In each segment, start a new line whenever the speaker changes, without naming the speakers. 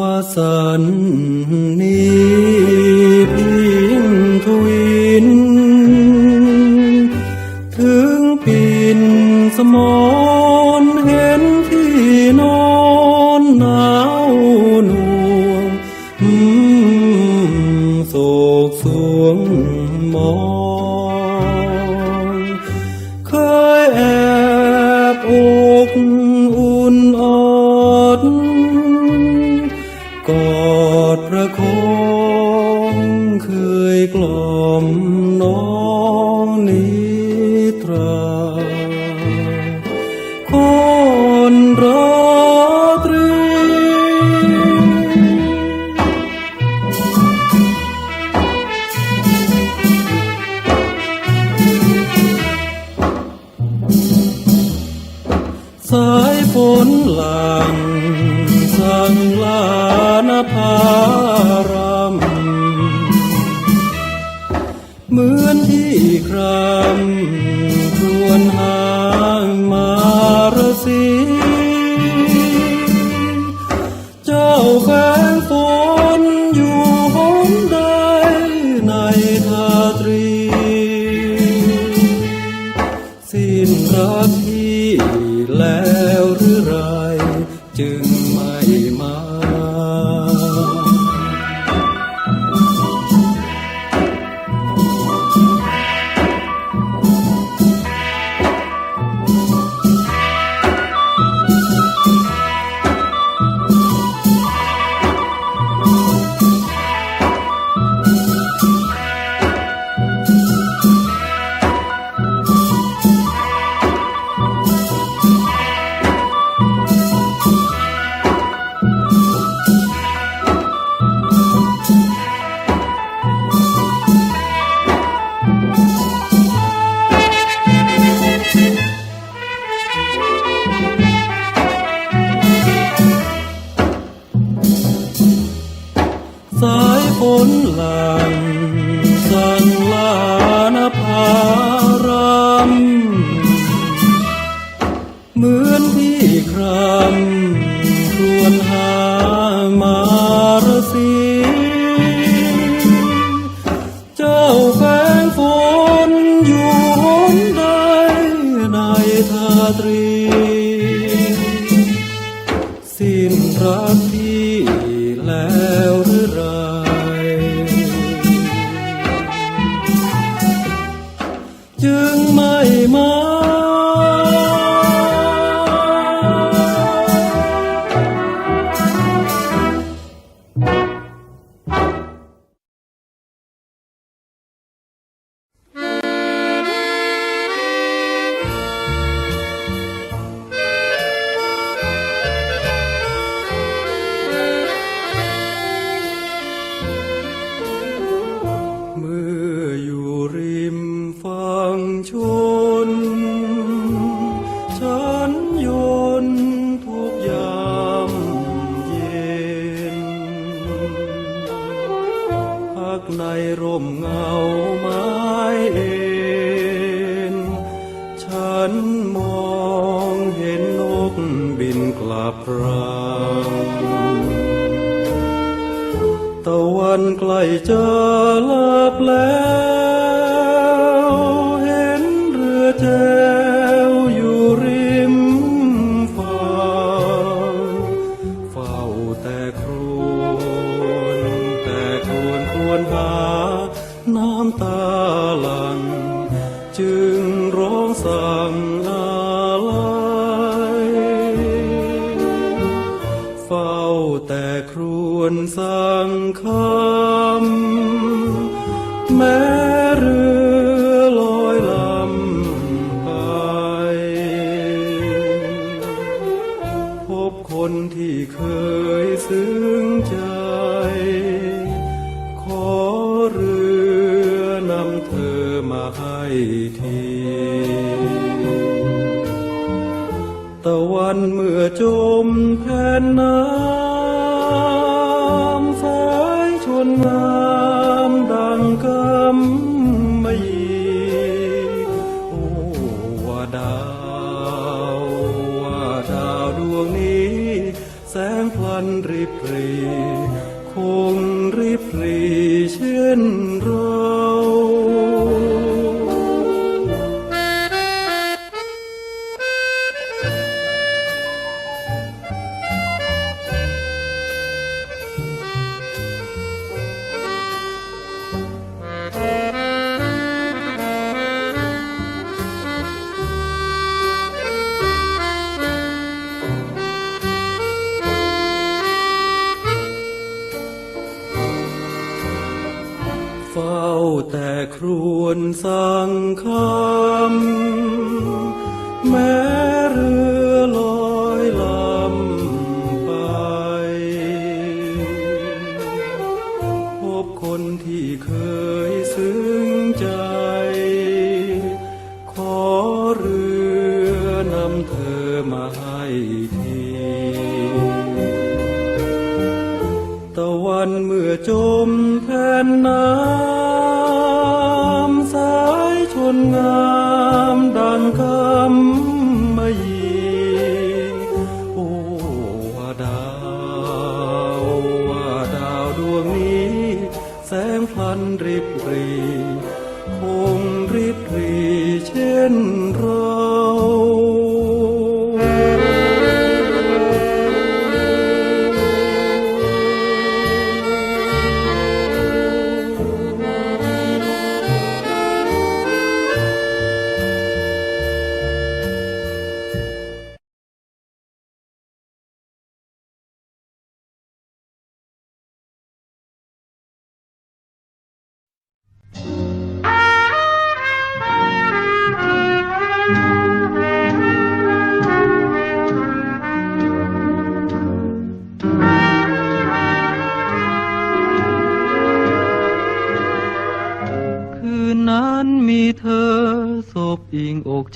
ว่าสันนิพินทวิน ถึงปินสมอ สายฝนหลังสังลานภารามเหมือนที่ครามควรหางมารสี Yeah. กในร่มเงาไม้เอ็นฉันมองเห็นนกบินกลับรังตะวันใกล้จะลับแล้วำตาหลัง จึงร้องสั่งอาลัยเฝ้าแต่ครวนสังขา ทีตะวันเมื่อจมแผ่นน้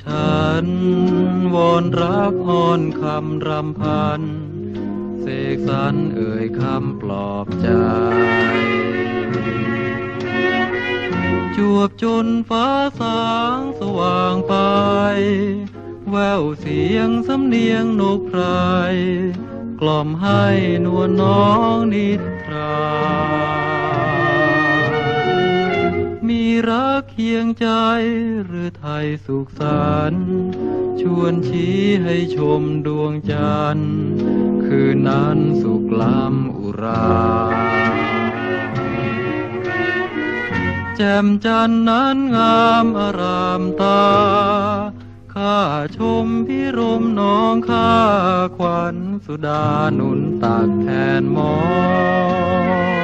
ฉัน วอนรักอ่อนคำรำพัน เสกสรรเอ่ยคำปลอบใจ จวบจนฟ้าสางสว่างไป แววเสียงสำเนียงนกไพรกล่อมให้นวลน้องนิทรา รักเคียงใจ หรือไทยสุขสันต์ชวนชี้ให้ชมดวงจันทร์ คืนนั้นสุขล้ำอุรา แจ่มจันทร์นั้นงามอารามตา ข้าชมพิรมน้องข้าขวัญสุดาหนุนตักแทนมอคื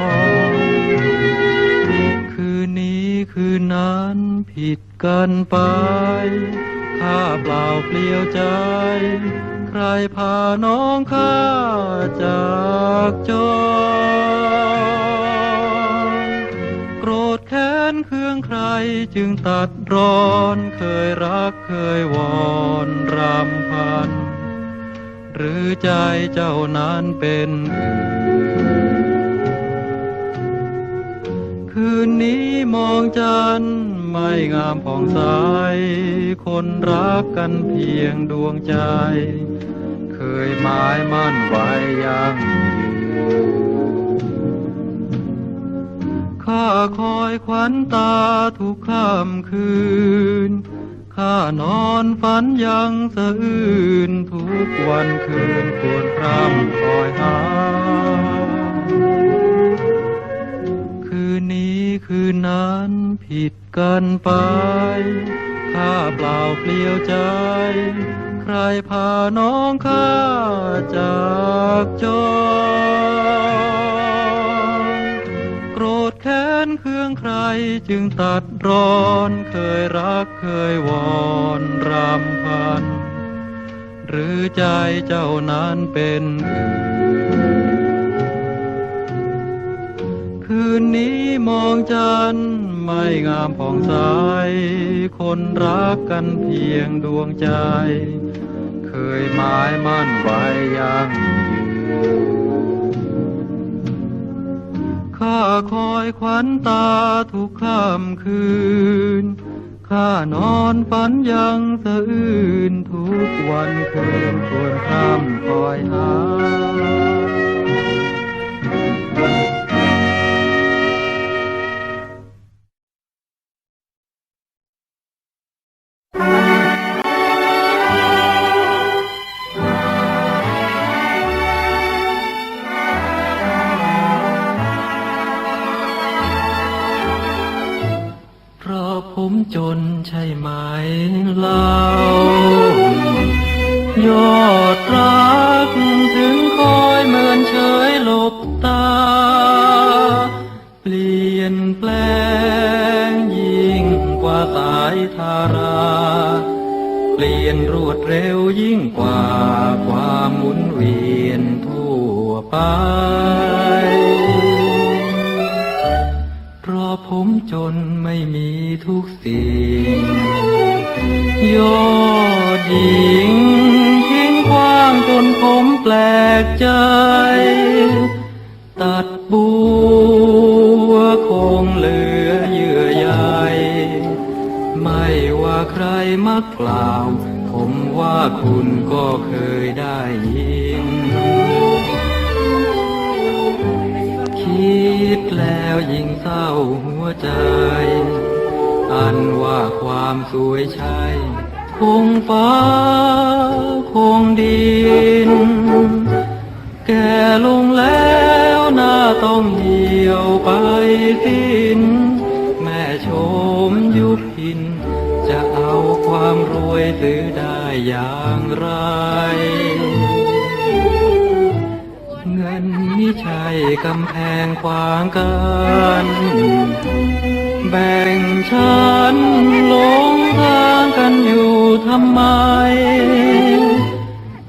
คืนนั้นผิดกันไป ข้าเปล่าเปลี่ยวใจ ใครพาน้องข้าจากจรโกรธแค้นเครื่องใครจึงตัดร้อนเคยรักเคยวอนรำพัน หรือใจเจ้านั้นเป็นอื่น คืนนี้มองจันไม่งามผ่องใส คนรักกันเพียงดวงใจ เคยหมายมั่นไว้ยังยืนข้าคอยขวัญตาทุกค่ำคืน ข้านอนฝันยังสะอื้นทุกวันคืนควรพร่ำคอยหา นั้นผิดกันไป ข้าเปล่าเปลี่ยวใจ ใครพาน้องข้าจากจรโกรธแค้นเครื่องใครจึงตัดร้อนเคยรักเคยวอนรำพัน หรือใจเจ้านั้นเป็นอื่น นนี้มองจันไม่งามผ่องใสคนรักกันเพียงดวงใจ เคยหมายมั่นไว้ยังยืนข้าคอยขวัญตาทุกค่ำคืนข้านอนฝันยังสะอื้นทุกวันคืนควรข้ามคอยหา นรวดเร็วยิ่งกว่าความหมุนเวียนทั่วไป เพราะผมจนไม่มีทุกสิ่ง ยอดหญิงทิ้งกว้างจนผมแปลกใจ ตัดบัวคงเหลือเยื่อใยไม่ว่าใครมักกล่าว คุณก็เคยได้ยิน คิดแล้วยิ่งเศร้าหัวใจ อันว่าความสวยใช่คงฟ้าคงดิน แก่ลงแล้วหน้าต้องเหี่ยวไปสิ้น แม่ชมยุพิน ความรวยซื้อได้อย่างไร เงินไม่ใช่กำแพงขวางกันแบ่งฉันหลงทางกันอยู่ทำไม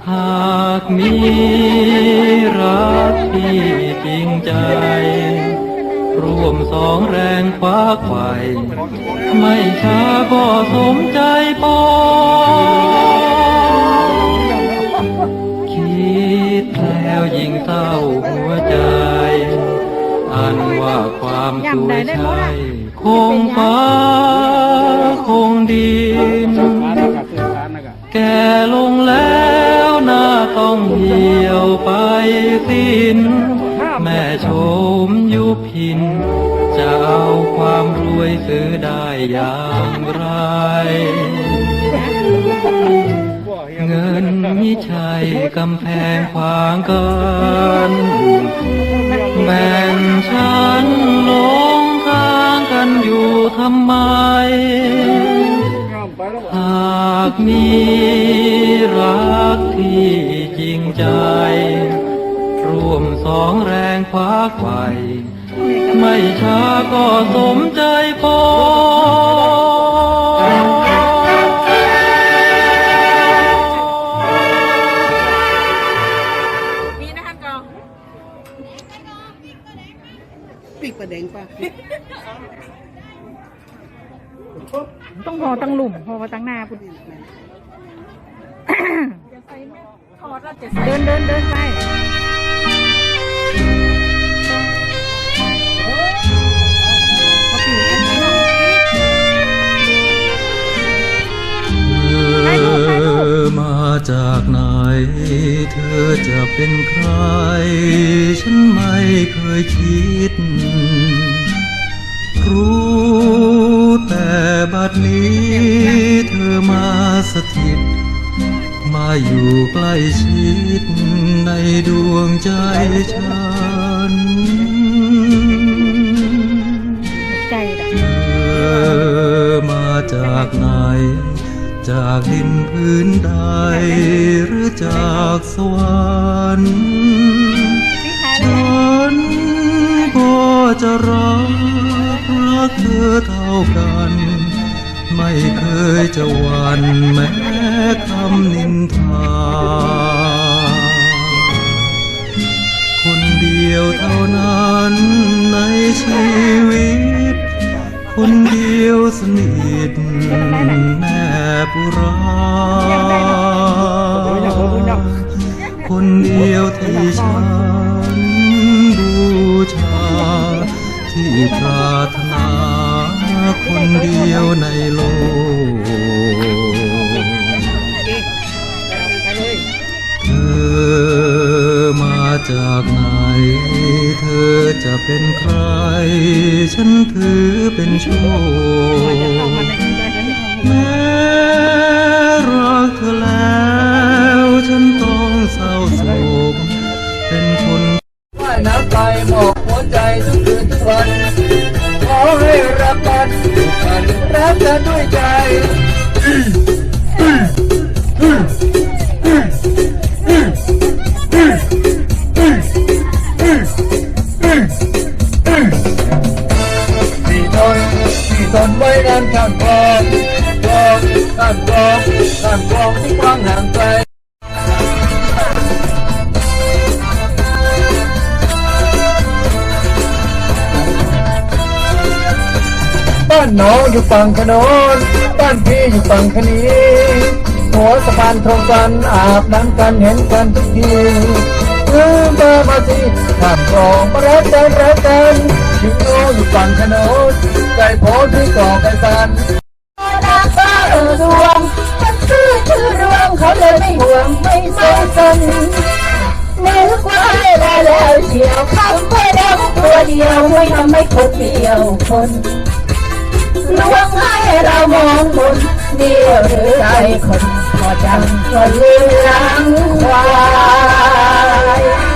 หากมีรักที่จริงใจ ร่วมสองแรงคว้าไขว่ไม่ช้าก็สมใจปอคิดแล้วยิ่งเศร้าหัวใจ อันว่าความสวยใช่คงฟ้าคงดินแก่ลงแล้วหน้าต้องเหี่ยวไปสิ้น หิน จะเอาความรวยซื้อได้อย่างไร เงินมิใช่กำแพงขวางกันแบ่งฉันลงทางกันอยู่ทำไม หากมีรักที่จริงใจ ร่วมสองแรงคว้าไขว่ ไม่ช้าก็สมใจปอ
มีนะคะกอง
ปีกประแดงป่ะ
ต้องพอตั้งหลุมพอตั้งหน้าพุ่นเดินเดินเดินไป
จากไหนเธอจะเป็นใคร ฉันไม่เคยคิด รู้แต่บัดนี้เธอมาสถิต มาอยู่ใกล้ชิดในดวงใจฉัน
ไก่ดะ
เธอมาจากไหน จากดินพื้นใดหรือจากสวรรค์ฉันก็จะรักรักเธอเท่ากัน ไม่เคยจะหวันแม้คำนินทา คนเดียวเท่านั้นในชีวิต คนเดียวสนิทแม่ปุ ราคนเดียวที่ฉันบูชา ที่ปรารถนาคนเดียวในโลก
เธ
อมาจากไหน เธอจะเป็นใคร ฉันถือเป็นโชค แม้รักเธอแล้วฉันต้องเศร้าโศกเป็นคน
ว่ายน้ำไปบอกหัวใจทุกคืนทุกวันขอให้รักกันกันรักกันด้วยใจที่ทนที่ทนไว้นานข้างคลอง ข้ามคลองข้ามคลองที่กว้างห่างไกลบ้านน้องอยู่ฝั่งขนนบ้านพี่อยู่ฝั่งคณีหัวสะพานตรงกันอาบน้ำกันเห็นกันทุกทีเออมามาสิข้ามคลองมารักกันรักกันถึงน้องอยู่ฝั่งขนนใจโพที่ก่อไก่กัน
รักก็เออ รวมมันชื่อชื่อรวมเขาเลยไม่ห่วงไม่สนสนนึกว่าได้แล้วเชียวคำไปแล้วตัวเดียวไม่ทำให้คนเดียวคนลวงให้เรามองบนเดียวหรือใจคนพอจังก็เลี้ยงควาย